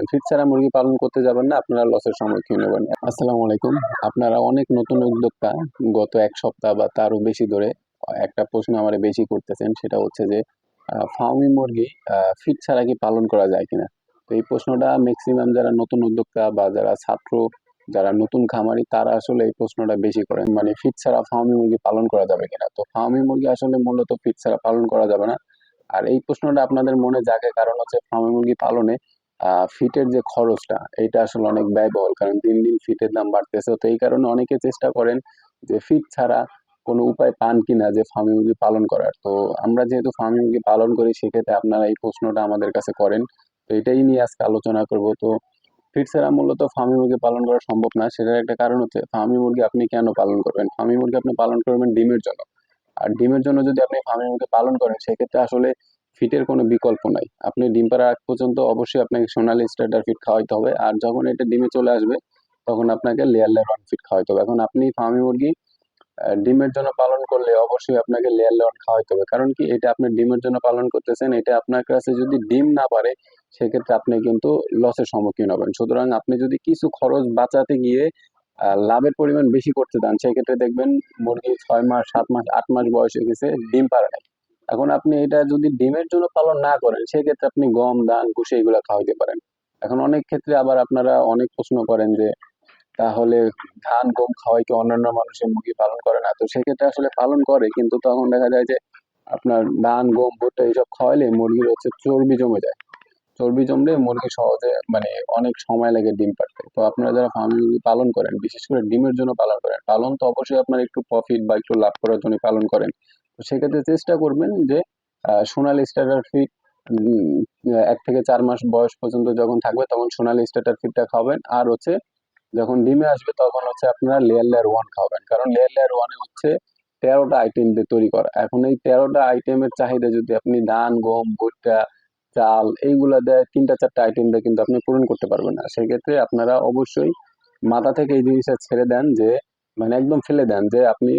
করবেন ফিট ছাড়া মুরগি পালন করতে যাবেন না, আপনারা লসের সম্মুখীন হবেন। আসসালামু আলাইকুম। আপনারা অনেক নতুন উদ্যোক্তা, গত এক সপ্তাহ বা তারও বেশি ধরে একটা প্রশ্ন আমার বেশি করতেছেন, সেটা হচ্ছে যে ফার্মি মুরগি ফিট ছাড়া কি পালন করা যায় কিনা? তো এই প্রশ্নটা ম্যাক্সিমাম যারা নতুন উদ্যোক্তা বা যারা ছাত্র, যারা নতুন খামারি, তারা আসলে এই প্রশ্নটা বেশি করেন। মানে ফিট ছাড়া ফার্মি মুরগি পালন করা যাবে কিনা? তো ফার্মি মুরগি আসলে মূলত ফিট ছাড়া পালন করা যাবে না। আর এই প্রশ্নটা আপনাদের মনে জাগে, কারণ হচ্ছে ফার্মি মুরগি পালনে ফিটের যে খরচটা এটা আসলে অনেক ব্যয়বহুল, কারণ দিন দিন ফিটের দাম বাড়তেছে। তো এই কারণে অনেকে চেষ্টা করেন যে ফিট ছাড়া কোনো উপায় পান কিনা যে ফার্মি মুরগি পালন করার। তো আমরা যেহেতু ফার্মি মুরগি পালন করি, সেক্ষেত্রে আপনারা এই প্রশ্নটা আমাদের কাছে করেন। তো এটাই নিয়ে আজকে আলোচনা করব। তো ফিট ছাড়া মূলত ফার্মি মুরগি পালন করা সম্ভব না। সেটার একটা কারণ হচ্ছে ফার্মি মুরগি আপনি কেন পালন করবেন? ফার্মি মুরগি আপনি পালন করবেন ডিমের জন্য। আর ডিমের জন্য যদি আপনি ফার্মি মুরগি পালন করেন, সেক্ষেত্রে আসলে ফিটের কোনো বিকল্প নাই। আপনি ডিম পাড়ার আগ পর্যন্ত অবশ্যই আপনাকে সোনালি স্টার্টার ফিট খাওয়াইতে হবে। আর যখন এটা ডিমে চলে আসবে, তখন আপনাকে লেয়ার লেয়ার ওয়ান ফিট খাওয়াইতে হবে। এখন আপনি ফার্মি মুরগি ডিমের জন্য পালন করলে অবশ্যই আপনাকে লেয়ার লেয়ার খাওয়াইতে হবে। কারণ কি, এটা আপনি ডিমের জন্য পালন করতেছেন, এটা আপনার কাছে যদি ডিম না পারে, সেক্ষেত্রে আপনি কিন্তু লসের সম্মুখীন হবেন। সুতরাং আপনি যদি কিছু খরচ বাঁচাতে গিয়ে লাভের পরিমাণ বেশি করতে চান, সেক্ষেত্রে দেখবেন মুরগি ছয় মাস, সাত মাস, আট মাস বয়স হয়ে গেছে, ডিম পারে নাই। এখন আপনি এটা যদি ডিমের জন্য পালন না করেন, সেক্ষেত্রে আপনি গম, ধান ভুষি এগুলো খাওয়াইতে পারেন। এখন অনেক ক্ষেত্রে আবার আপনারা অনেক প্রশ্ন করেন যে, তাহলে ধান, গম খাওয়াই কি অন্যান্য মানুষের মুরগি পালন করে না? তো সেক্ষেত্রে আসলে পালন করে, কিন্তু তখন দেখা যায় যে, আপনার ধান, গম, ভুট্টা এইসব খাওয়াইলে মুরগির হচ্ছে চর্বি জমে যায়। চর্বি জমলে মুরগি সহজে মানে অনেক সময় লাগে ডিম পাড়তে। তো আপনারা যারা ফার্মি পালন করেন, বিশেষ করে ডিমের জন্য পালন করেন, পালন তো অবশ্যই আপনার একটু প্রফিট বা একটু লাভ করার জন্য পালন করেন। তো সেক্ষেত্রে চেষ্টা করবেন যে সোনালী স্টার্টার ফিট এক থেকে চার মাস বয়স পর্যন্ত যখন থাকবে তখন সোনালি স্টার্টার ফিটটা খাবেন আর হচ্ছে, যখন ডিমে আসবে তখন হচ্ছে আপনারা লেয়ার লেয়ার ওয়ান খাবেন কারণ লেয়ার লেয়ার ওয়ানে হচ্ছে তেরোটা আইটেম দিয়ে তৈরি করা। এখন এই তেরোটা আইটেমের চাহিদা যদি আপনি ধান, গম, ভুট্টা, চাল এইগুলা দেয়, তিনটা চারটা আইটেম দিয়ে কিন্তু আপনি পূরণ করতে পারবেন না। সেক্ষেত্রে আপনারা অবশ্যই মাথা থেকে এই জিনিসটা ছেড়ে দেন যে মানে একদম ফেলে দেন যে আপনি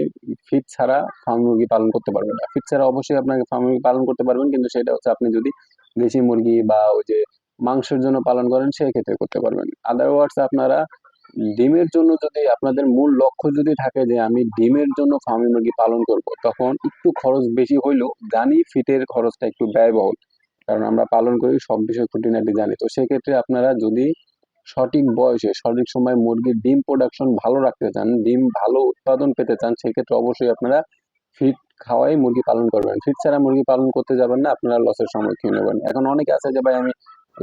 ফিট ছাড়া ফার্ম মুরগি পালন করতে পারবেন না। ফিট ছাড়া অবশ্যই আপনাকে ফার্ম মুরগি পালন করতে পারবেন, কিন্তু সেটা হচ্ছে আপনি যদি দেশি মুরগি বা ওই যে মাংসের জন্য পালন করেন সেই ক্ষেত্রে করতে পারবেন। আদারওয়ার্স আপনারা ডিমের জন্য যদি আপনাদের মূল লক্ষ্য যদি থাকে যে আমি ডিমের জন্য ফার্মি মুরগি পালন করব, তখন একটু খরচ বেশি হইলেও জানি ফিটের খরচটা একটু ব্যয়বহুল। কারণ আমরা পালন করি, সব বিষয় খুঁটিনাটি জানি। তো সেক্ষেত্রে আপনারা যদি সঠিক বয়সে, সঠিক সময় মুরগির ডিম প্রোডাকশন ভালো রাখতে চান, ডিম ভালো উৎপাদন পেতে চান, সেক্ষেত্রে অবশ্যই আপনারা ফিট খাওয়াই মুরগি পালন করবেন। ফিট ছাড়া মুরগি পালন করতে যাবেন না, আপনারা লসের সম্মুখীন হবেন। এখন অনেকে আছে যে, ভাই, আমি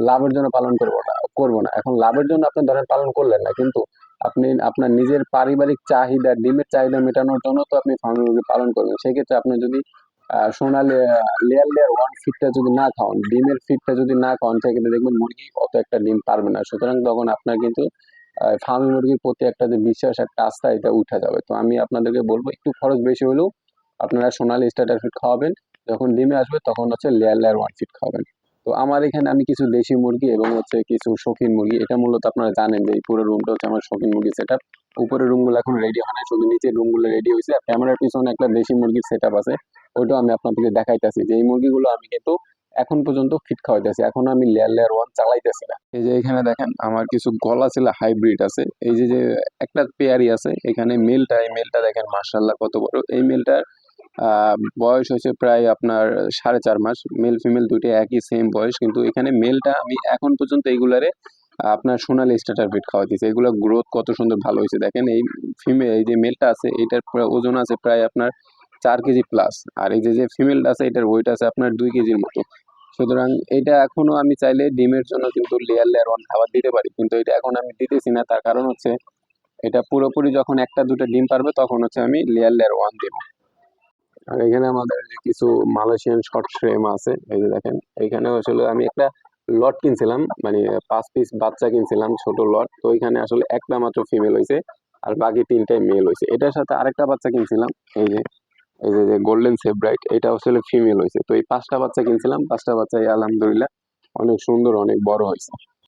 লাভের জন্য পালন করব না করব না। এখন লাভের জন্য আপনি ধরেন পালন করলেন না, কিন্তু আপনি আপনার নিজের পারিবারিক চাহিদা, ডিমের চাহিদা মেটানোর জন্য তো আপনি ফার্মি মুরগি পালন করবেন। সেক্ষেত্রে আপনি যদি সোনালি লেয়ার লেয়ার ওয়ান ফিটটা যদি না খাওয়ান, ডিমের ফিটটা যদি না খাওয়ান, সেক্ষেত্রে দেখবেন মুরগি অত একটা ডিম পারবে না। সুতরাং তখন আপনার কিন্তু ফার্মি মুরগির প্রতি একটা যে বিশ্বাস, একটা আস্থা, এটা উঠে যাবে। তো আমি আপনাদেরকে বলব, একটু খরচ বেশি হলেও আপনারা সোনালি স্টার্টার ফিট খাওয়াবেন। যখন ডিমে আসবে, তখন হচ্ছে লেয়ার লেয়ার ওয়ান ফিট খাওয়াবেন। তো আমার এখানে আমি কিছু দেশি মুরগি এবং হচ্ছে কিছু শৌখিন মুরগি, এটা মূলত আপনারা জানেন যে এই পুরো রুমটা হচ্ছে আমার শৌখিন মুরগি সেট আপ উপরের রুমগুলো এখন রেডি হয় না শুধু নিচের রুমগুলো রেডি হয়েছে। ক্যামেরার পিছনে একটা দেশি মুরগির সেট আছে। ওইটাও আমি আপনাদেরকে দেখাইতেছি যে এই মুরগিগুলো আমি কিন্তু এখন পর্যন্ত ফিট খাওয়াইতেছি। এখন আমি লেয়ার লেয়ার ওয়ান চালাইতেছি না। এই যে এখানে দেখেন, আমার কিছু গলা ছিল হাইব্রিড আছে। এই যে যে একটা পেয়ারি আছে, এখানে মেলটা এই মেলটা দেখেন মার্শাল্লাহ কত বড়। এই মেলটার বয়স হচ্ছে প্রায় আপনার সাড়ে চার মাস। মেল ফিমেল দুইটা একই সেম বয়স। কিন্তু এখানে মেলটা আমি এখন পর্যন্ত এইগুলারে, আপনার সোনালি স্টার্টার ফিট খাওয়াইতেছি। এগুলো গ্রোথ কত সুন্দর ভালো হয়েছে। দেখেন, এই ফিমেল এই যে মেলটা আছে, এটার ওজন আছে প্রায় আপনার চার কেজি প্লাস আর এই যে যে ফিমেলটা আছে, এটার ওয়েট আছে আপনার দুই কেজির মতো। সুতরাং এটা এখনও আমি চাইলে ডিমের জন্য কিন্তু লেয়ার লেয়ার ওয়ান খাবার দিতে পারি। কিন্তু এটা এখন আমি দিতেছি না। তার কারণ হচ্ছে, এটা পুরোপুরি যখন একটা দুটো ডিম পারবে, তখন হচ্ছে আমি লেয়ার লেয়ার ওয়ান দেব। আর এখানে আমাদের যে কিছু মালয়েশিয়ান শর্ট ফ্রেম আছে, এই যে দেখেন এখানে আসলে আমি একটা লট কিনছিলাম। মানে পাঁচ পিস বাচ্চা কিনছিলাম, ছোট লট তো এখানে আসলে একটা মাত্র ফিমেল হয়েছে আর বাকি তিনটাই মেল হয়েছে এটার সাথে আরেকটা বাচ্চা কিনছিলাম, এই যে এই যে গোল্ডেন সেব্রাইট এটা আসলে ফিমেল হয়েছে তো এই পাঁচটা বাচ্চা কিনছিলাম। পাঁচটা বাচ্চাই আলহামদুলিল্লাহ অনেক সুন্দর, অনেক বড় হয়েছে